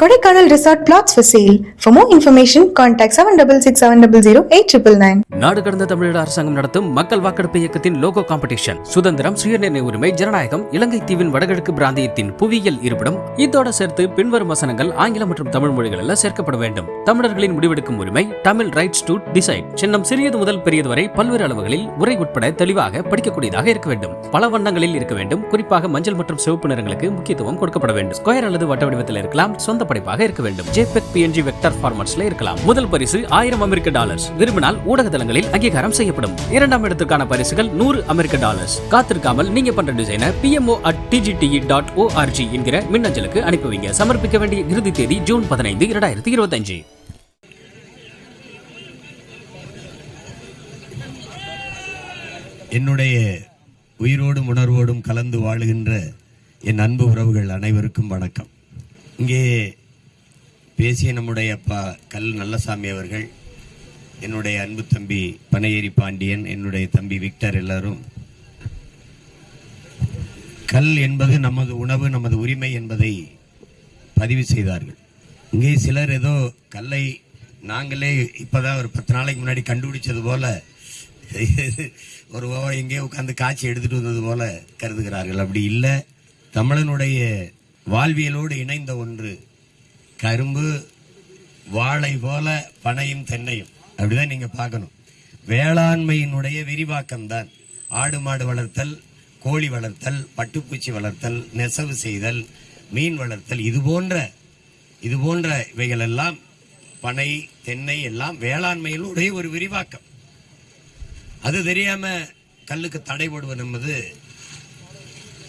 Kodaikanal resort flats for sale for more information contact seven double six seven double zero eight triple nine நாடு கடந்த தமிழக அரசாங்கம் நடத்தும் மக்கள் வாக்கெடுப்பு இயக்கத்தின் லோகோ காம்படிஷன் சுதந்திரம் சுயநிர்ணய உரிமை ஜனநாயகம் இலங்கை தீவின் வடகிழக்கு பிராந்தியத்தின் புவியியல் இருப்பிடம். இதோட சேர்த்து பின்வரும் வசனங்கள் ஆங்கிலம் மற்றும் தமிழ் மொழிகளில் சேர்க்கப்பட வேண்டும். தமிழர்களின் முடிவெடுக்கும் உரிமை தமிழ் ரைட்ஸ் டு டிசைட் சின்னம் சிறியது முதல் பெரியது வரை பல்வேறு அளவுகளில் உரை உட்பட தெளிவாக படிக்கக்கூடியதாக இருக்க வேண்டும். பல வண்ணங்களில் இருக்க வேண்டும். குறிப்பாக மஞ்சள் மற்றும் சிவப்பு நிறங்களுக்கு முக்கியத்துவம் கொடுக்கப்பட வேண்டும். ஸ்கொயர் அல்லது வட்ட வடிவத்தில் இருக்கலாம். சொந்த படைப்பாக இருக்க வேண்டும். ஜேபெக் பிஎன்ஜி வெக்டர் ஃபார்மட்ஸ்ல இருக்கலாம். முதல் பரிசு ஆயிரம் அமெரிக்க டாலர்ஸ். விரும்பினால் ஊடக தளங்களில் அங்கீகாரம் செய்யப்படும். இரண்டாம் இடத்திற்கான பரிசுகள் நூறு அமெரிக்க டாலர்ஸ். காத்திருக்காமல் நீங்க பண்ற டிசைனை PMO at DGTE dot ORG என்கிற மின்னஞ்சலுக்கு அனுப்புவீங்க. சமர்ப்பிக்க வேண்டிய இறுதி தேதி ஜூன் பதினைந்து இரண்டாயிரத்தி இருபத்தஞ்சு. என்னுடைய உயிரோடும் உணர்வோடும் கலந்து வாழுகின்ற என் அன்பு உறவுகள் அனைவருக்கும் வணக்கம். இங்கே பேசிய நம்முடைய அப்பா கல் நல்லசாமி அவர்கள் என்னுடைய அன்பு தம்பி பனையேரி பாண்டியன் என்னுடைய தம்பி விக்டர் எல்லாரும் கல் என்பது நமது உணவு நமது உரிமை என்பதை பதிவு செய்தார்கள். இங்கே சிலர் ஏதோ கல்லை நாங்களே இப்போதான் ஒரு பத்து நாளைக்கு முன்னாடி கண்டுபிடிச்சது போல ஒரு எங்கேயோ உட்காந்து காட்சி எடுத்துட்டு வந்தது போல கருதுகிறார்கள். அப்படி இல்லை. தமிழனுடைய வாழ்வியலோடு இணைந்த ஒன்று கரும்பு வாழை போல பனையும் தென்னையும். அப்படிதான் நீங்க பார்க்கணும். வேளாண்மையினுடைய விரிவாக்கம் தான் ஆடு மாடு வளர்த்தல் கோழி வளர்த்தல் பட்டுப்பூச்சி வளர்த்தல் நெசவு செய்தல் மீன் வளர்த்தல் இது போன்ற இது போன்ற இவைகள் எல்லாம் பனை தென்னை எல்லாம் வேளாண்மையினுடைய ஒரு விரிவாக்கம். அது தெரியாம கல்லுக்கு தடை போடுவது என்பது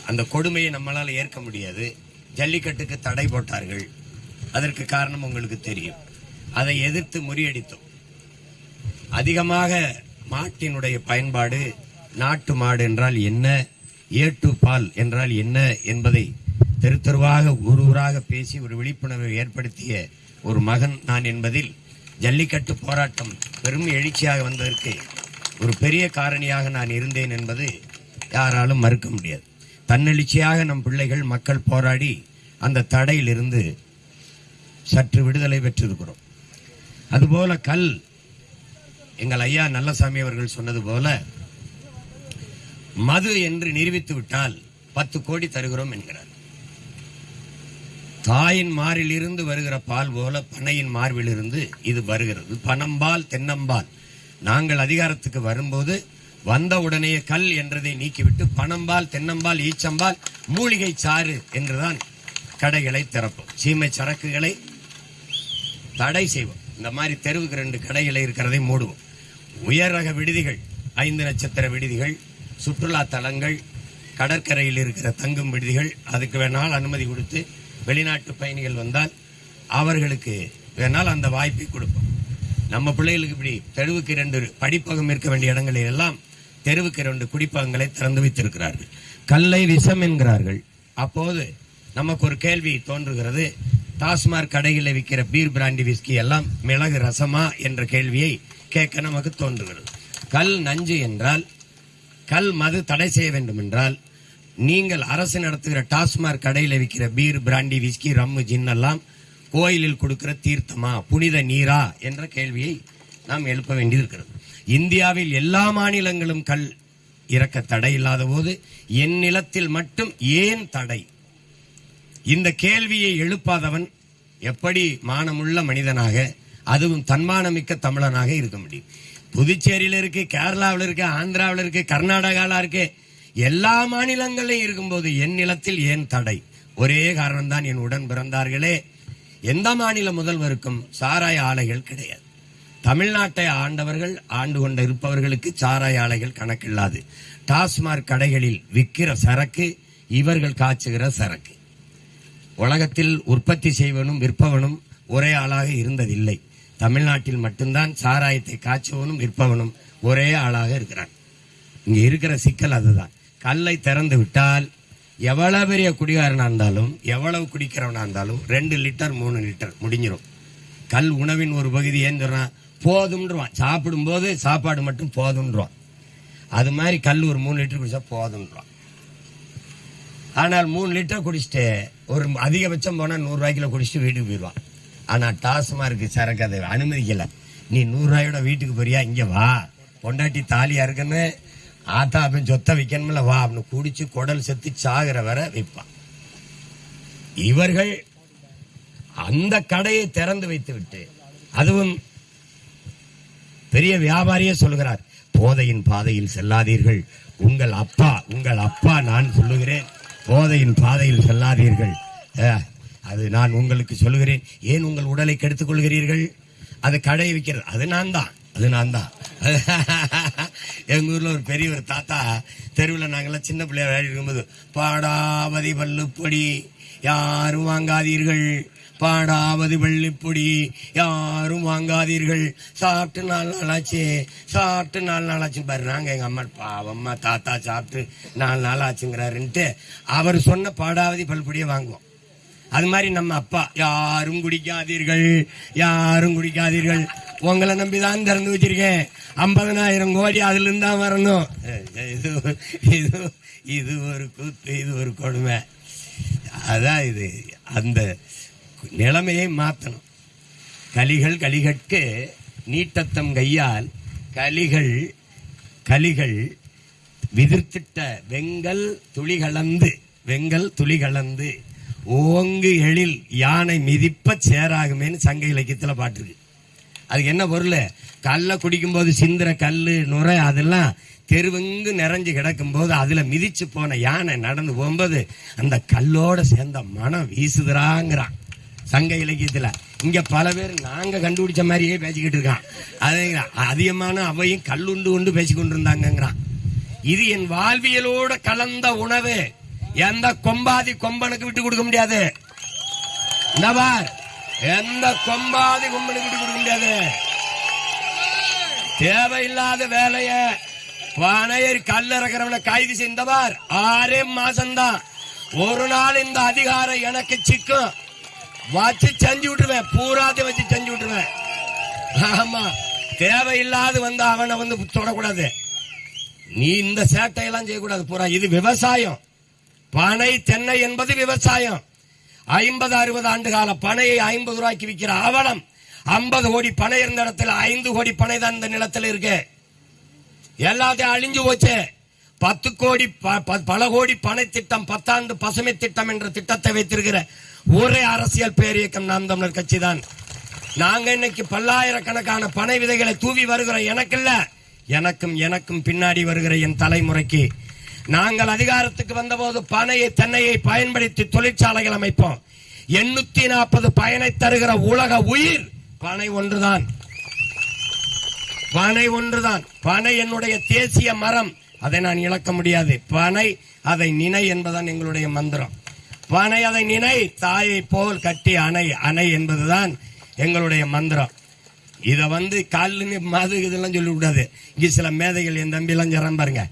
அந்த கொடுமையை நம்மளால் ஏற்க முடியாது. ஜல்லிக்கட்டுக்கு தடை போட்டார்கள். அதற்கு காரணம் உங்களுக்கு தெரியும். அதை எதிர்த்து முறியடித்தோம். அதிகமாக மாட்டினுடைய பயன்பாடு நாட்டு மாடு என்றால் என்ன ஏட்டு பால் என்றால் என்ன என்பதை தெரு தெருவாக ஊர் ஊராக பேசி ஒரு விழிப்புணர்வை ஏற்படுத்திய ஒரு மகன் நான் என்பதில் ஜல்லிக்கட்டு போராட்டம் பெரும் எழுச்சியாக வந்ததற்கு ஒரு பெரிய காரணியாக நான் இருந்தேன் என்பது யாராலும் மறுக்க முடியாது. தன்னெழுச்சியாக நம் பிள்ளைகள் மக்கள் போராடி அந்த தடையிலிருந்து சற்று விடுதலை பெற்றிருக்கிறோம். அதுபோல கல் எங்கள் ஐயா நல்லசாமி அவர்கள் சொன்னது போல மது என்று நிரூபித்து விட்டால் பத்து கோடி தருகிறோம் என்கிறார். தாயின் மாறிலிருந்து வருகிற பால் போல பனையின் மார்பிலிருந்து இது வருகிறது. பனம்பால் தென்னம்பால். நாங்கள் அதிகாரத்துக்கு வரும்போது வந்த உடனே கல் என்றதை நீக்கிவிட்டு பனம்பால் தென்னம்பால் ஈச்சம்பால் மூலிகை சாறு என்றுதான் கடைகளை திறப்போம். சீமை சரக்குகளை தடை செய்வோம். இந்த மாதிரி தெருவுக்கு ரெண்டு கடைகளை இருக்கிறதை மூடுவோம். உயர் ரக விடுதிகள் ஐந்து நட்சத்திர விடுதிகள் சுற்றுலா தலங்கள் கடற்கரையில் இருக்கிற தங்கும் விடுதிகள் அதுக்கு வேணால் அனுமதி கொடுத்து வெளிநாட்டு பயணிகள் வந்தால் அவர்களுக்கு வேணால் அந்த வாய்ப்பை கொடுப்போம். நம்ம பிள்ளைகளுக்கு இப்படி தெருவுக்கு இரண்டு படிப்பகம் இருக்க வேண்டிய இடங்களில் எல்லாம் தெருவுக்கு இரண்டு குடிப்பகங்களை திறந்து வைத்திருக்கிறார்கள். கல்லை விஷம் என்கிறார்கள். அப்போது நமக்கு ஒரு கேள்வி தோன்றுகிறது. டாஸ்மாக் கடைகளில் விற்கிற பீர் பிராண்டி விஸ்கி எல்லாம் மிளகு ரசமா என்ற கேள்வியை கேட்க நமக்கு தோன்றுகிறது. கல் நஞ்சு என்றால் கல் மது தடை செய்ய வேண்டும் என்றால் நீங்கள் அரசு நடத்துகிற டாஸ்மாக் கடையில் விற்கிற beer brandy whisky rum gin எல்லாம் கோயிலில் கொடுக்கிற தீர்த்தமா புனித நீரா என்ற கேள்வியை நாம் எழுப்ப வேண்டியிருக்கிறது. இந்தியாவில் எல்லா மாநிலங்களும் கல் இறக்க தடை இல்லாத போது என் நிலத்தில் மட்டும் ஏன் தடை? இந்த கேள்வியை எழுப்பாதவன் எப்படி மானமுள்ள மனிதனாக அதுவும் தன்மானமிக்க தமிழனாக இருக்க முடியும். புதுச்சேரியில் இருக்கு கேரளாவில் இருக்கு ஆந்திராவில் இருக்கு கர்நாடகாவில் இருக்கு எல்லா மாநிலங்களிலும் இருக்கும்போது என் நிலத்தில் ஏன் தடை? ஒரே காரணம்தான் என் உடன் பிறந்தார்களே. எந்த மாநில முதல்வருக்கும் சாராய ஆலைகள் கிடையாது. தமிழ்நாட்டை ஆண்டவர்கள் ஆண்டு கொண்ட இருப்பவர்களுக்கு சாராய ஆலைகள் கணக்கில்லாது. டாஸ்மாக் கடைகளில் விற்கிற சரக்கு இவர்கள் காய்ச்சுகிற சரக்கு. உலகத்தில் உற்பத்தி செய்வனும் விற்பவனும் ஒரே ஆளாக இருந்ததில்லை. தமிழ்நாட்டில் மட்டும்தான் சாராயத்தை காய்ச்சவனும் விற்பவனும் ஒரே ஆளாக இருக்கிறான். இங்கே இருக்கிற சிக்கல் அதுதான். கல்லை திறந்து விட்டால் எவ்வளோ பெரிய குடிகாரனாக இருந்தாலும் எவ்வளவு குடிக்கிறவனாக இருந்தாலும் ரெண்டு லிட்டர் மூணு லிட்டர் முடிஞ்சிடும் கல் உணவின் ஒரு பகுதி ஏன்னு போதும்ன்றான் சாப்பிடும்போது சாப்பாடு மட்டும் போதும்ன்றான் அது மாதிரி கல் ஒரு மூணு லிட்டர் குடிச்சா போதும்ன்றான் ஆனால் மூணு லிட்டர் குடிச்சிட்டு ஒரு அதிகபட்சம் போனா நூறு ரூபாய்க்குள்ள குடிச்சிட்டு வீட்டுக்கு போயிடுவான் ஆனா டாஸ்மார்க் சரக்கு அதை அனுமதிக்கல. நீ நூறு ரூபாயோட வீட்டுக்கு போறியா? இங்க வா. பொண்டாட்டி தாலியா இருக்குன்னு ஆத்தா அப்பன் சொத்தை விற்கணும்ல வா அப்படின்னு குடிச்சு குடல் செத்து சாகிற வரை விற்பான் இவர்கள் அந்த கடையை திறந்து வைத்து விட்டு அதுவும் பெரிய வியாபாரியே சொல்லுகிறார் போதையின் பாதையில் செல்லாதீர்கள். உங்கள் அப்பா உங்கள் அப்பா நான் சொல்லுகிறேன். போதையின் பாதையில் செல்லாதீர்கள். அது நான் உங்களுக்கு சொல்லுகிறேன். ஏன் உங்கள் உடலை கெடுத்துக் கொள்கிறீர்கள் அது கடை விற்கிறது. அது நான் தான் அது நான் தான் எங்க ஊர்ல ஒரு பெரிய ஒரு தாத்தா தெருவில் நாங்கெல்லாம் சின்ன பிள்ளைய விளையாடி இருக்கும்போது பாடாவதி பல்லுப்பொடி யாரும் வாங்காதீர்கள். பாடாவது வெள்ளிப்பொடி. யாரும் வாங்காதீர்கள். சாப்பிட்டு நாலு நாளாச்சு. சாப்பிட்டு நாலு நாளாச்சு பாரு நாங்க எங்க அம்மா பாவம்மா தாத்தா சாப்பிட்டு நாலு நாள் ஆச்சுங்கிறாருன்ட்டு அவர் சொன்ன பாடாவதி பல்பொடியை வாங்குவோம். அது மாதிரி நம்ம அப்பா யாரும் குடிக்காதீர்கள். யாரும் குடிக்காதீர்கள். உங்களை நம்பி தான் திறந்து வச்சிருக்கேன். ஐம்பதனாயிரம் கோடி அதுலேருந்து தான் வரணும் இது இது இது ஒரு கூத்து இது ஒரு கொடுமை. அதான் இது. அந்த நிலைமையை மாற்றணும் கலிகள் கலிகட்கு நீட்டத்தம் கையால் கலிகள் கலிகள் விதிர்த்திட்ட வெங்கல் துளி கலந்து வெங்கல் துளி கலந்து ஓங்கு எழில் யானை மிதிப்ப சேராகுமேன்னு சங்க இலக்கியத்தில் பாட்டுருக்கு. அதுக்கு என்ன பொருள்? கல்லை குடிக்கும்போது சிந்துற கல் நுரை அதெல்லாம் தெருவெங்கு நிறைஞ்சு கிடக்கும்போது அதில் மிதிச்சு போன யானை நடந்து போகும்போது அந்த கல்லோட சேர்ந்த மனம் வீசுதுறாங்கிறான். சங்க இலக்கியத்துல. இங்க பல பேர் நாங்க கண்டுபிடிச்ச மாதிரியே பேசிக்கிட்டு இருக்கான். அதே அதிகமான அவையும் கல்லுண்டு கொண்டு பேசிக்கொண்டு கொண்டிருந்தாங்கிறான் இது என் வாழ்வியலோட கலந்த உணவு. எந்த கொம்பாதி கொம்பனுக்கு விட்டு கொடுக்க முடியாது. எந்த கொம்பாதி கொம்பனுக்கு விட்டு கொடுக்க முடியாது. தேவையில்லாத வேலைய பனையர் கல் இறக்குறவனை கைது செய்தவார் ஆறே மாசம்தான். ஒரு நாள் இந்த அதிகாரம் எனக்கு சிக்கும். வச்சு செஞ்சு விட்டுருவேன். பூராத்தையும் வச்சு செஞ்சு விட்டுருவேன். ஆமா தேவையில்லாது வந்து அவனை வந்து தொடக்கூடாது. நீ இந்த சேட்டையெல்லாம் செய்யக்கூடாது. பூரா இது விவசாயம். பனை தென்னை என்பது விவசாயம். ஐம்பது அறுபது ஆண்டு கால பனையை ஐம்பது ரூபாய்க்கு விற்கிற அவலம். ஐம்பது கோடி பனை இருந்த இடத்துல ஐந்து கோடி பனை தான் இந்த நிலத்தில் இருக்கு. எல்லாத்தையும் அழிஞ்சு போச்சு. பத்து கோடி ப- ப- பல கோடி பனை திட்டம் பத்தாண்டு பசுமை திட்டம் என்ற திட்டத்தை வைத்திருக்கிற ஒரே அரசியல் பேரியக்கம் நாம் தமிழர் கட்சி தான் நாங்க இன்னைக்கு பல்லாயிரக்கணக்கான பனை விதைகளை தூவி வருகிற எனக்கு இல்ல எனக்கும் எனக்கும் பின்னாடி வருகிற என் தலைமுறைக்கு. நாங்கள் அதிகாரத்துக்கு வந்தபோது பனையை தென்னையை பயன்படுத்தி தொழிற்சாலைகள் அமைப்போம். எண்ணூத்தி நாற்பது பயனை தருகிற உலக உயிர் பனை ஒன்றுதான். பனை ஒன்றுதான். பனை என்னுடைய தேசிய மரம். அதை நான் இழக்க முடியாது. பனை அதை நினை என்பதுதான் எங்களுடைய மந்திரம். பனை அதை நினை தாயை போல் கட்டி அணை அணை என்பதுதான் எங்களுடைய மந்திரம். இதை வந்து காலின்னு மது இதெல்லாம் சொல்லக்கூடாது இங்கே சில மேதைகள் என் தம்பிலாம் எல்லாம் பாருங்க.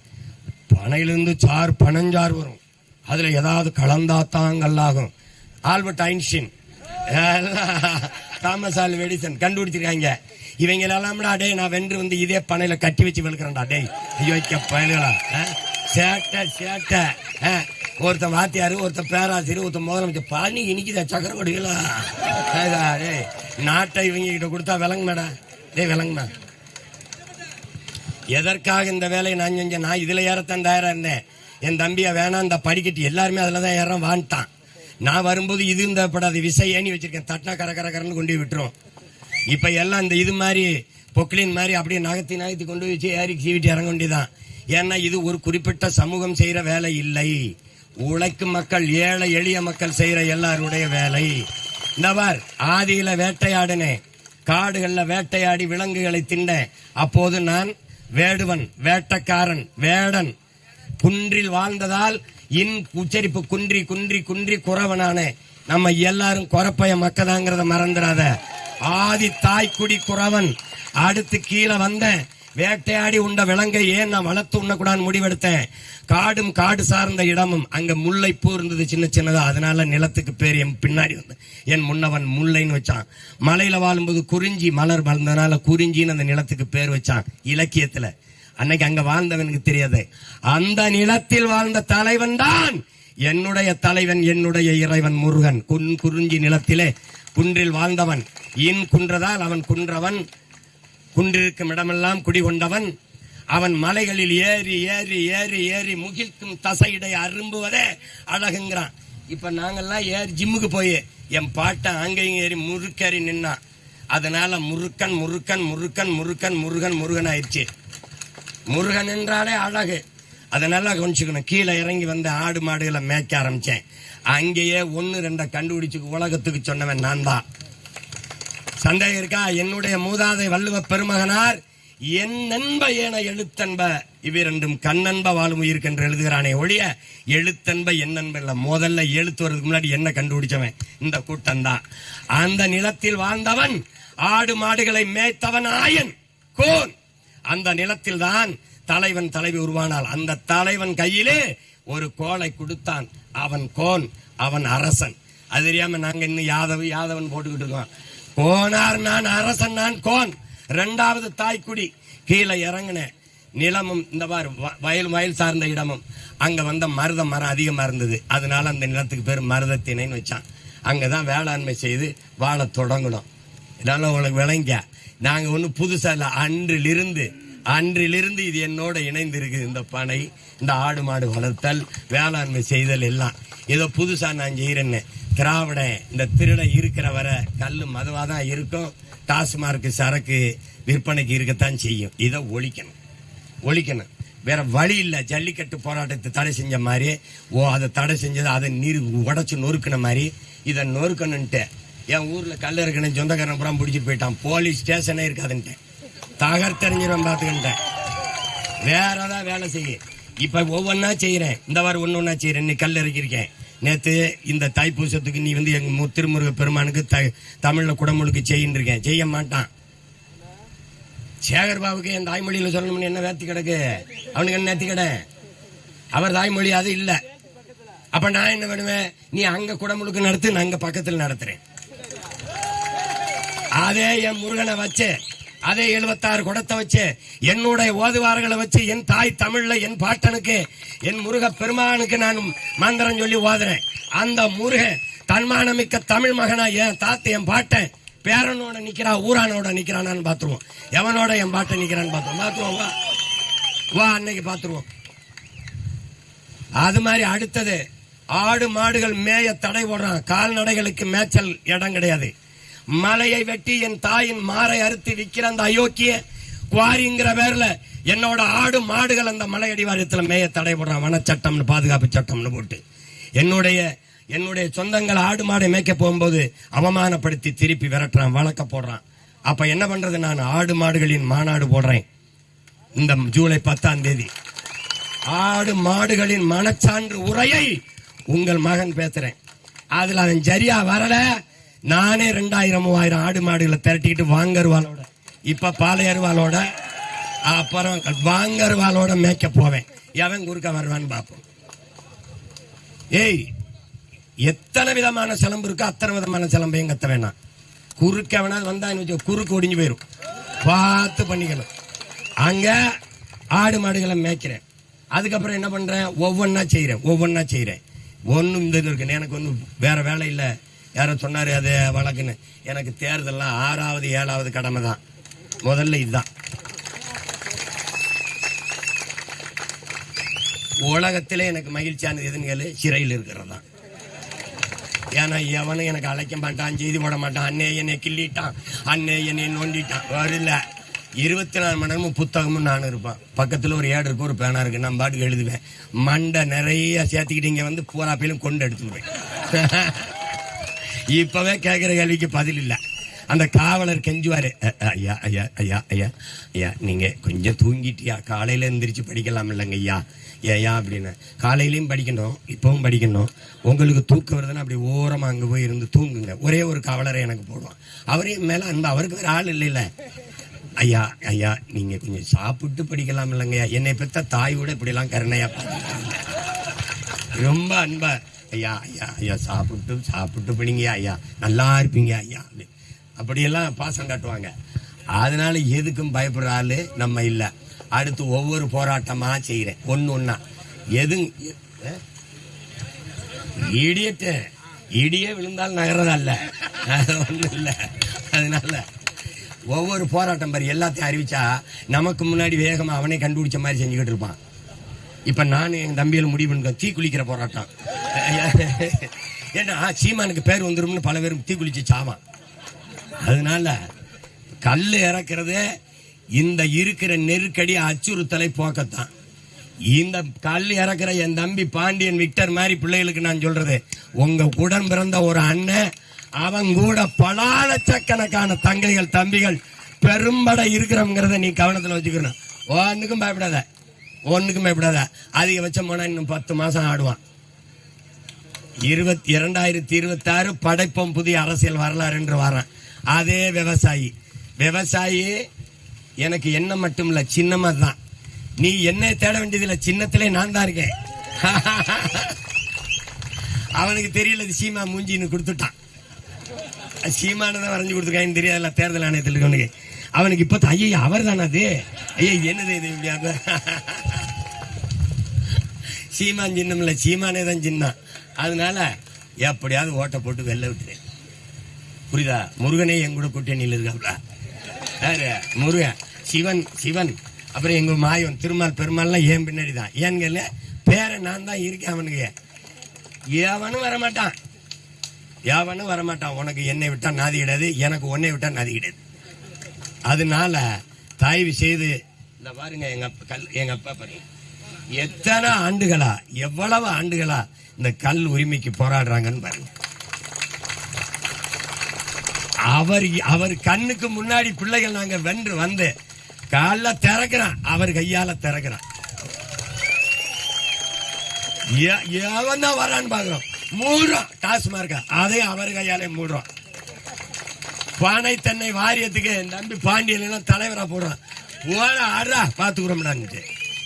பனையிலிருந்து சார் பனஞ்சார் வரும். அதில் ஏதாவது கலந்தாத்தான் கல்லாகும். Albert Einstein Thomas Alva Edison கண்டுபிடிச்சிருக்காங்க. இவங்க எல்லாம்டா டேய் நான் வென்று வந்து இதே பனையில கட்டி வச்சு வெளுக்கிறேன்டா டேய். ஐயோ பயல்களா சேட்டை சேட்டை ஒருத்த ஒருத்தன் வாத்தியாரு ஒருத்தன் பேராசிரியர் ஒருத்தன் முதலமைச்சர். பனி இனிக்குதா சக்கர கொடிகளா டேய் நாட்டை இவங்க கிட்ட கொடுத்தா விளங்குமாடா? டேய் விளங்குமா? எதற்காக இந்த வேலையை நான் செஞ்சேன்? நான் இதுல ஏறத்தான் தயாரா இருந்தேன். என் தம்பியை வேணாம் இந்த படிக்கட்டு எல்லாருமே அதுல தான் ஏறான் வான்ட்டான். நான் வரும்போது இது இந்த படாது விசை ஏணி வச்சிருக்கேன். தட்டா கர கர கரன்னு கொண்டு போய் விட்டுரும். இப்ப எல்லாம் இந்த இது மாதிரி பொக்லின் மாதிரி அப்படியே நகர்த்தி நகர்த்தி கொண்டு வச்சு ஏறி சீவிட்டு இறங்க வேண்டியதான் ஏன்னா இது ஒரு குறிப்பிட்ட சமூகம் செய்யற வேலை இல்லை. உழைக்கும் மக்கள் ஏழை எளிய மக்கள் செய்யற எல்லாருடைய வேலை. இந்த பார் ஆதியில வேட்டையாடினேன். காடுகள்ல வேட்டையாடி விலங்குகளை திண்டேன் அப்போது நான் வேடுவன் வேட்டக்காரன் வேடன். குன்றில் வாழ்ந்ததால் இன் உச்சரிப்பு குன்றி குன்றி குன்றி குறவனானே. நம்ம எல்லாரும் குறப்பைய மக்கதாங்கிறத மறந்துடாத ஆதி தாய்க்குடி குறவன். அடுத்து கீழே வந்தேன். வேட்டையாடி உண்ட விலங்கை ஏன் நான் வளர்த்து உண்ணக்கூடாதுன்னு முடிவெடுத்தேன்? காடும் காடு சார்ந்த இடமும் அங்க முல்லைப்பூ இருந்தது சின்ன சின்னதா. அதனால நிலத்துக்கு பேர் என் பின்னாடி வந்து என் முன்னவன் முல்லைன்னு வச்சான். மலையில வாழும்போது குறிஞ்சி மலர் வளர்ந்ததுனால குறிஞ்சின்னு அந்த நிலத்துக்கு பேர் வச்சான் இலக்கியத்துல. அன்னைக்கு அங்க வாழ்ந்தவனுக்கு தெரியாது. அந்த நிலத்தில் வாழ்ந்த தலைவன் தான் என்னுடைய தலைவன் என்னுடைய இறைவன் முருகன். குன் குறிஞ்சி நிலத்திலே குன்றில் வாழ்ந்தவன். இன் குன்றதால் அவன் குன்றவன். குன்றிருக்கும் இடமெல்லாம் குடிகொண்டவன் அவன் மலைகளில் ஏறி ஏறி ஏறி ஏறி முகிழ்க்கும் தசையிடை அரும்புவதே அழகுங்கிறான். இப்ப நாங்கெல்லாம் ஏறி ஜிம்முக்கு போய் என் பாட்டை அங்கேயும் ஏறி முறுக்கேறி நின்னான். அதனால முருக்கன் முருக்கன் முருக்கன் முருக்கன் முருகன் முருகன் ஆயிடுச்சு. முருகன் என்றாலே அழகு. அதனால கொஞ்சிக்கணும் கீழே இறங்கி வந்த ஆடு மாடுகளை மேய்க்க ஆரம்பிச்சேன். அங்கேயே ஒன்று ரெண்டை கண்டுபிடிச்சு உலகத்துக்கு சொன்னவன் நான் தான். சந்தேகம் இருக்கா? என்னுடைய மூதாதை வள்ளுவ பெருமகனார். என் நண்ப ஏன எழுத்தன்ப? இவ்விரண்டும் கண்ணன்ப வாழும் உயிருக்கு என்று எழுதுகிறானே ஒழிய எழுத்தன்ப என்னன்ப இல்ல முதல்ல எழுத்து வரதுக்கு முன்னாடி என்ன கண்டுபிடிச்சவன்? இந்த கூட்டம் தான் அந்த நிலத்தில் வாழ்ந்தவன் ஆடு மாடுகளை மேய்த்தவன் ஆயன் கோன். அந்த நிலத்தில் தான் தலைவன் தலைவி உருவானால் அந்த தலைவன் கையிலே ஒரு கோலை கொடுத்தான். அவன் கோன் அவன் அரசன். அது தெரியாம நாங்க இன்னும் யாதவ யாதவன் போட்டுக்கிட்டு இருக்கோம். கோனார் நான் அரசன் நான் கோன். ரெண்டாவது தாய்க்குடி. கீழே இறங்கினேன் நிலமும் இந்த மாதிரி வயல் வயல் சார்ந்த இடமும். அங்கே வந்த மருத மரம் அதிகமாக இருந்தது. அதனால அந்த நிலத்துக்கு பேர் மருதத்திணைன்னு வச்சான். அங்கதான் வேளாண்மை செய்து வாழ தொடங்கணும் இதனால உங்களுக்கு விளங்க நாங்கள் ஒன்றும் புதுசாக இல்லை. அன்றிலிருந்து அன்றிலிருந்து இது என்னோட இணைந்து இருக்குது இந்த பனை இந்த ஆடு மாடு வளர்த்தல் வேளாண்மை செய்தல் எல்லாம். ஏதோ புதுசா நான் செய்யறேன்னு திராவிட இந்த திருட இருக்கிற வரை கல் மதுவா தான் இருக்கும். டாஸ்மார்க் சரக்கு விற்பனைக்கு இருக்கத்தான் செய்யும். இதை ஒழிக்கணும். ஒழிக்கணும். வேற வழி இல்லை. ஜல்லிக்கட்டு போராட்டத்தை தடை செஞ்ச மாதிரி ஓ அதை தடை செஞ்சது அதை நீர் உடச்சி நொறுக்கின மாதிரி இதை நொறுக்கணுன்ட்டு. என் ஊரில் கல் இருக்கணும் சொந்தக்காரன் புறம் பிடிச்சிட்டு போயிட்டான். போலீஸ் ஸ்டேஷனே இருக்காதுன்ட்டு. தகர்த்தறிஞ்சிரும் பார்த்துக்கிட்டேன். வேற ஏதாவது வேலை செய்ய. இப்போ ஒவ்வொன்றா செய்கிறேன் இந்த வாரம் ஒன்று ஒன்றா செய்கிறேன் இன்னைக்கு கல் இறக்கியிருக்கேன். நேற்று இந்த தைப்பூசத்துக்கு நீ வந்து எங்கள் மு- திருமுருக பெருமானுக்கு த- தமிழில் குடமுழுக்கு செய்யின்னு இருக்கேன் செய்ய மாட்டான். சேகர் பாபுக்கு என் தாய்மொழியில் சொல்லணும்னு என்ன வேத்தி கிடக்கு? அவனுக்கு என்ன நேர்த்தி கிட? அவர் தாய்மொழி அது இல்லை. அப்போ நான் என்ன பண்ணுவேன்? நீ அங்கே குடமுழுக்கு நடத்து நான் அங்கே பக்கத்தில் நடத்துகிறேன் அதே என் முருகனை வச்சேன் அதே எழுபத்தாறு குடத்தை வச்சு என்னுடைய ஓதுவார்களை வச்சு என் தாய் தமிழ்ல என் பாட்டனுக்கு என் முருக பெருமானுக்கு நான் மந்திரம் சொல்லி ஓதுறேன். அந்த முருக தன்மானமிக்க தமிழ் மகனா என் தாத்தை என் பாட்டன் பேரனோட நிக்கிறா ஊரானோட நிக்கிறானான்னு பாத்துருவோம் எவனோட என் பாட்டன் நிக்கிறான்னு பாத்துருவோம் பாத்துருவோம் வா. வா அன்னைக்கு பாத்துருவோம் அது மாதிரி அடுத்தது ஆடு மாடுகள் மேய தடை போடுறான் கால்நடைகளுக்கு மேய்ச்சல் இடம் கிடையாது. மலையை வெட்டி என் தாயின் மாரை அறுத்து விற்கிற அந்த அயோக்கிய குவாரிங்கிற பேர்ல என்னோட ஆடு மாடுகள் அந்த மலை அடிவாரத்தில் மேய தடை போடுறான் வனச்சட்டம்னு பாதுகாப்பு சட்டம்னு போட்டு என்னுடைய என்னுடைய சொந்தங்கள் ஆடு மாடை மேய்க்க போகும்போது அவமானப்படுத்தி திருப்பி விரட்டுறான் வழக்க போடுறான். அப்ப என்ன பண்றது நான்? ஆடு மாடுகளின் மாநாடு போடுறேன். இந்த ஜூலை பத்தாம் தேதி. ஆடு மாடுகளின் மனச்சான்று உரையை உங்கள் மகன் பேசுறேன். அதுல அவன் சரியா வரல. நானே ரெண்டாயிரம் மூவாயிரம் ஆடு மாடுகளை திரட்டிக்கிட்டு வாங்கருவாளோட. இப்ப பாலையருவாளோட அப்புறம் வாங்கருவாளோட மேய்க்க போவேன். எவன் குறுக்க வருவான்னு பார்ப்போம். ஏய் எத்தனை விதமான சிலம்பு இருக்கோ அத்தனை விதமான சிலம்பையும் கத்த வேணாம். குறுக்க வேணா வந்தா குறுக்கு ஒடிஞ்சு போயிரும். பார்த்து பண்ணிக்கணும். அங்க ஆடு மாடுகளை மேய்க்கிறேன். அதுக்கப்புறம் என்ன பண்றேன்? ஒவ்வொன்றா செய்கிறேன் ஒவ்வொன்றா செய்கிறேன் ஒன்றும் இந்த இது இருக்கு எனக்கு ஒன்றும் வேற வேலை இல்லை. யாரோ சொன்னார் அது வழக்குன்னு. எனக்கு தேர்தல்லாம் ஆறாவது ஏழாவது கடமை தான். முதல்ல இதுதான். உலகத்திலே எனக்கு மகிழ்ச்சியானது எதுன்னு கேளு? சிறையில் இருக்கிறது தான். ஏன்னா எவனும் எனக்கு அழைக்க மாட்டான் செய்தி போட மாட்டான். அண்ணே என்னை கிள்ளிட்டான். அண்ணே என்னை நோண்டிட்டான். வரல. இருபத்தி நாலு மணி நேரமும் புத்தகமும் நானும் இருப்பேன். பக்கத்தில் ஒரு ஏடு இருக்கு ஒரு பேனா இருக்கு. நான் பாட்டுக்கு எழுதுவேன். மண்டை நிறைய சேர்த்துக்கிட்டு இங்கே வந்து பூராப்பிலும் கொண்டு எடுத்துருவேன் இப்பவே கேட்கிற கேள்விக்கு பதில் இல்லை. அந்த காவலர் கெஞ்சுவாரு. ஐயா ஐயா ஐயா ஐயா ஐயா நீங்க கொஞ்சம் தூங்கிட்டியா? காலையில எந்திரிச்சு படிக்கலாம் இல்லைங்க ஐயா. ஏயா அப்படின்னு. காலையிலையும் படிக்கணும் இப்பவும் படிக்கணும். உங்களுக்கு தூக்கம் வருதுன்னா அப்படி ஓரமா அங்க போய் இருந்து தூங்குங்க. ஒரே ஒரு காவலரை எனக்கு போடுவான். அவரையும் மேல அன்பு அவருக்கு வேற ஆள் இல்லைல்ல. ஐயா ஐயா நீங்க கொஞ்சம் சாப்பிட்டு படிக்கலாம் இல்லைங்கய்யா என்னை பெத்த தாயோட இப்படி எல்லாம் கருணையா ரொம்ப அன்பா ஐயா ஐயா ஐயா சாப்பிட்டு சாப்பிட்டு படிங்க ஐயா. நல்லா இருப்பீங்க ஐயா அப்படியெல்லாம் பாசம் காட்டுவாங்க. அதனால எதுக்கும் பயப்படுற ஆளு நம்ம இல்ல. அடுத்து ஒவ்வொரு போராட்டமா செய்யறேன் ஒன்று ஒன்னா எது இடியட்டு இடியே விழுந்தால் நகரதல்ல அது ஒண்ணும் இல்ல. அதனால ஒவ்வொரு போராட்டம் பாரு எல்லாத்தையும் அறிவிச்சா நமக்கு முன்னாடி வேகமா அவனே கண்டுபிடிச்ச மாதிரி செஞ்சுக்கிட்டு இருப்பான். இப்ப நான் என் தம்பியில முடிவு பண்ணுறேன் தீ குளிக்கிற போராட்டம். ஏன்னா சீமானுக்கு பேர் வந்துரும்னு பல பேரும் தீ குளிச்சு சாவான். அதனால கல் இறக்குறது இந்த இருக்கிற நெருக்கடி அச்சுறுத்தலை போக்கத்தான். இந்த கல் இறக்குற என் தம்பி பாண்டியன் விக்டர் மாதிரி பிள்ளைகளுக்கு நான் சொல்றது உங்க உடன் பிறந்த ஒரு அண்ணன் அவன் கூட பல லட்சக்கணக்கான தங்கைகள் தம்பிகள் பெரும்பட இருக்கிறவங்கிறத நீ கவனத்தில் வச்சுக்கணும். ஒன்றுக்கும் பயப்படாத. ஒன்றுக்கும் பயப்படாத. அதிகபட்சம் போனால் இன்னும் பத்து மாதம் ஆடுவான். இருபத்தி இரண்டாயிரத்தி இருபத்தி ஆறு படைப்போம் புதிய அரசியல் வரலாறு என்று வரேன். அதே விவசாயி. விவசாயி எனக்கு என்ன மட்டும் இல்லை சின்னமாக தான் நீ என்ன தேட வேண்டியதில்லை சின்னத்திலே நான் தான் இருக்கேன். அவனுக்கு தெரியல சீமா மூஞ்சின்னு கொடுத்துட்டான். சீமானதான் வரைஞ்சு கொடுத்துருக்கான்னு தெரியாதுல்ல தேர்தல் ஆணையத்தில் இருக்கவனுக்கு. அவனுக்கு இப்போ ஐயா அவர் தானே அது? ஐயா என்னது இது சீமான் சின்னம் இல்லை சீமானே தான் சின்னம். அதனால எப்படியாவது ஓட்டை போட்டு வெளில விட்டுரு புரியுதா? முருகனே என் கூட கூட்டணியில் இருக்காப்ல. முருகன். சிவன் சிவன். அப்புறம் எங்க மாயன் திருமால் பெருமாள்லாம் ஏன் பின்னாடி தான் ஏன்னு பேரை நான் தான் இருக்கேன் அவனுக்கு. ஏவனும் வரமாட்டான். ஏவனும் வரமாட்டான். உனக்கு என்னை விட்டா நாதி கிடையாது எனக்கு உன்னை விட்டா நாதி கிடையாது. அதனால தயவு செய்து இந்த பாருங்க எங்க அப்பா கல் எங்க அப்பா பாருங்க. எத்தனை ஆண்டுகளா எவ்வளவு ஆண்டுகளா இந்த கல் உரிமைக்கு போராடுறாங்கன்னு பாருங்க. அவர் அவர் கண்ணுக்கு முன்னாடி பிள்ளைகள் நாங்க வென்று வந்து கால திறக்கிறான் அவர் கையால திறக்கிறான். எவன் தான் வரான்னு பாக்குறோம் மூடுறோம் டாஸ்மார்க்க. அதையும் அவர் கையாலே மூடுறோம் பானை தென்னை வாரியத்துக்கு என் தம்பி பாண்டியன் எல்லாம் தலைவரா போடுறான். போட ஆடுறா பாத்துக்கிறோம்டான்ட்டு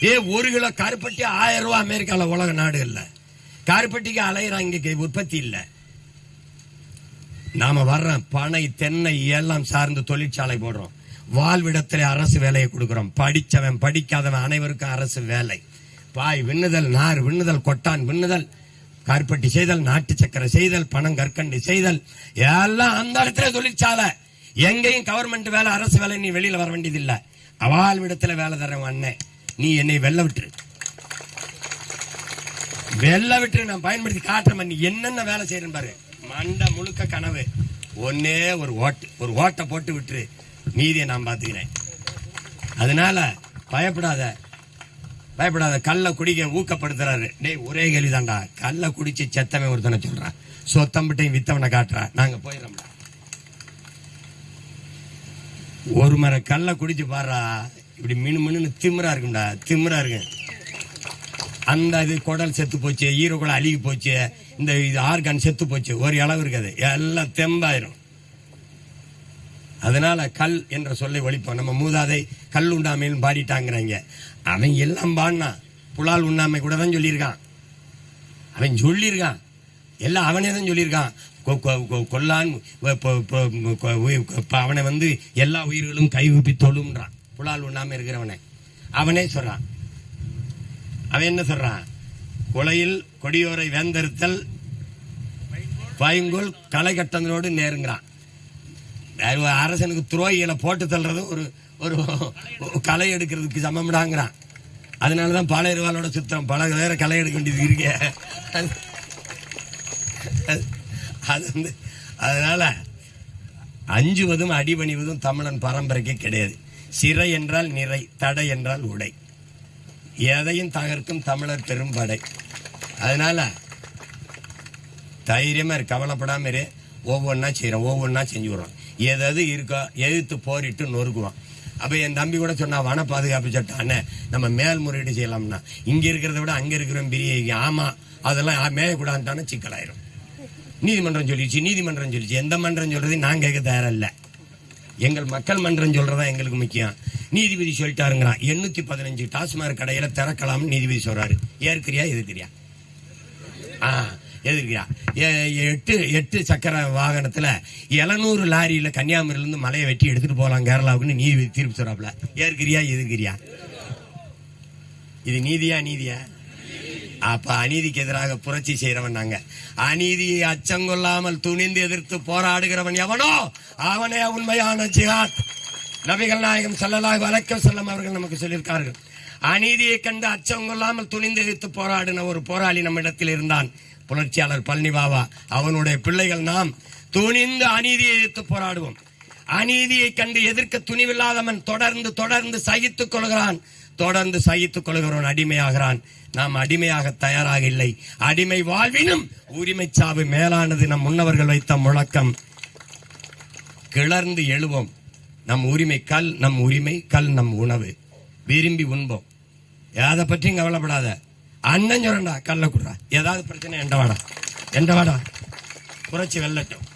ஏ ஒரு கிலோ கருப்பட்டி ஆயிரம் ரூபாய் அமெரிக்கால உலக நாடுகள்ல. கார்பெட்டிக்கு அலையிறான் இங்க உற்பத்தி இல்ல. நாம வர்றோம் பனை தென்னை எல்லாம் சார்ந்து தொழிற்சாலை போடுறோம். வாழ்விடத்தில் அரசு வேலையை கொடுக்குறோம். படிச்சவன் படிக்காதவன் அனைவருக்கும் அரசு வேலை. பாய் விண்ணுதல் நார் விண்ணுதல் கொட்டான் விண்ணுதல் கார்பட்டி செய்தல் நாட்டு சக்கரை செய்தல் பணம் கற்கண்டு செய்தல் எல்லாம் அந்த இடத்துல தொழிற்சாலை. எங்கேயும் கவர்மெண்ட் வேலை அரசு வேலை நீ வெளியில வர வேண்டியதில்லை. வாழ்விடத்துல வேலை தரவன் அண்ணன் நீ என்னை வெல்ல விட்டுரு. வெள்ள விட்டு நான் பயன்படுத்தி காட்டுறேன் நீ என்னென்ன வேலை செய்யறேன் பாரு. மண்டை முழுக்க கனவு. ஒன்னே ஒரு ஓட்டு ஒரு ஓட்டை போட்டு விட்டுரு. மீதியை நான் பார்த்துக்கிறேன். அதனால பயப்படாத பயப்படாத. கல்லை குடிக்க ஊக்கப்படுத்துறாரு. டேய் ஒரே கேள்விதான்டா. கல்லை குடிச்சு செத்தவன் ஒருத்தனை சொல்றான். சொத்தம்பிட்டையும் வித்தவனை காட்டுறா. நாங்க போயிடறோம்டா. ஒரு மர கல்லை குடிச்சு பாடுறா. இப்படி மினு மினுன்னு திமிரா இருக்கும்டா. திமிரா இருக்கு. அந்த இது குடல் செத்து போச்சு ஈரக்குடல் அழுகி போச்சு இந்த இது ஆர்கான் செத்து போச்சு ஒரு அளவு இருக்காது. எல்லாம் தெம்பாயிரும். அதனால கல் என்ற சொல்லை ஒழிப்போம். நம்ம மூதாதை கல் உண்ணாமைன்னு பாடிட்டாங்கிறாங்க. அவன் எல்லாம் பாடினான் புலால் உண்ணாமை கூட தான் சொல்லியிருக்கான். அவன் சொல்லியிருக்கான். எல்லாம் அவனே தான் சொல்லியிருக்கான். கொ- கொ- கொ- கொல்லான் அவனை வந்து எல்லா உயிர்களும் கைவிப்பி தொழும்ன்றான் புலால் உண்ணாமல் இருக்கிறவனை. அவனே சொல்றான். அவன் என்ன சொல்றான் கொலையில் கொடியோரை வேந்தறுத்தல் பைங்குல் களை கட்டங்களோடு நேருங்கிறான். அரசனுக்கு துரோகிகளை போட்டு தள்ளுறது ஒரு ஒரு களை எடுக்கிறதுக்கு சமம்டாங்கிறான். அதனாலதான் பாளையர்வாளோட சுத்தம் பல வேற களை எடுக்க வேண்டியது இருக்க. அது- அது வந்து அதனால அஞ்சுவதும் அடிபணிவதும் தமிழன் பரம்பரைக்கு கிடையாது. சிறை என்றால் நிறை தடை என்றால் உடை. எதையும் தகர்க்கும் தமிழர் பெரும் படை. அதனால தைரியமா இரு கவலைப்படாம இரு. ஒவ்வொன்றா செய்கிறோம் ஒவ்வொன்றா செஞ்சு விடுறோம். எதாவது இருக்கோ எதிர்த்து போரிட்டு நொறுக்குவோம். அப்போ என் தம்பி கூட சொன்னா வன பாதுகாப்பு சட்டம் அண்ணன் நம்ம மேல்முறையீடு செய்யலாம்னா இங்கே இருக்கிறத விட அங்கே இருக்கிறவன் பெரிய ஆமாம் அதெல்லாம் மேயக்கூடாதுன்னு சிக்கலாயிரும். நீதிமன்றம் சொல்லிடுச்சு நீதிமன்றம் சொல்லிச்சு எந்த மன்றம் சொல்றது நான் கேட்க தயாரில்லை. எங்கள் மக்கள் மன்றம் சொல்றதா எங்களுக்கு முக்கியம். நீதிபதி சொல்லிட்டாருங்கிறான். எண்ணூத்தி பதினஞ்சு டாஸ்மாக் கடையில திறக்கலாம்னு நீதிபதி சொல்றாரு. ஏற்கிறியா எதிர்க்கிறியா? ஆ எதிர்க்கிறியா? எட்டு எட்டு சக்கர வாகனத்துல எழுநூறு லாரியில கன்னியாகுமரியிலிருந்து மலையை வெட்டி எடுத்துட்டு போகலாம் கேரளாவுக்குன்னு நீதிபதி தீர்ப்பு சொல்றாப்ல ஏற்கிறியா எதிர்க்கிறியா? இது நீதியா நீதியா? அப்ப அநீதிக்கு எதிராக புரட்சி செய்யறவன் நாங்க. அநீதியை அச்சங்கொள்ளாமல் துணிந்து எதிர்த்து போராடுகிறவன் எவனோ அவனே உண்மையான ஜிஹாத். நபிகள் நாயகம் ஸல்லல்லாஹு வழக்கம் செல்லம் அவர்கள் நமக்கு சொல்லியிருக்கார்கள். அநீதியை கண்டு அச்சம் கொள்ளாமல் துணிந்து எதிர்த்து போராடின ஒரு போராளி நம்மிடத்தில் இருந்தான். புரட்சியாளர் பழனி பாபா அவனுடைய பிள்ளைகள் நாம் துணிந்து அநீதியை எதிர்த்து போராடுவோம். அநீதியை கண்டு எதிர்க்க துணிவில்லாதவன் தொடர்ந்து தொடர்ந்து சகித்துக் கொள்கிறான். தொடர்ந்து சகித்துக் கொள்கிறவன் அடிமையாகிறான். நாம் அடிமையாக தயாராக இல்லை. அடிமை வாழ்வினும் உரிமை சாவு மேலானது நம் முன்னவர்கள் வைத்த முழக்கம். கிளர்ந்து எழுவோம். நம் உரிமை கல் நம் உரிமை கல் நம் உணவு. விரும்பி உண்போம். எதை பற்றியும் கவலைப்படாத. அண்ணன் சொல்றா கல்ல குடுறா. ஏதாவது பிரச்சனை எண்டவாடா. வாடா எண்ட வாடா புரட்சி வெல்லட்டும்.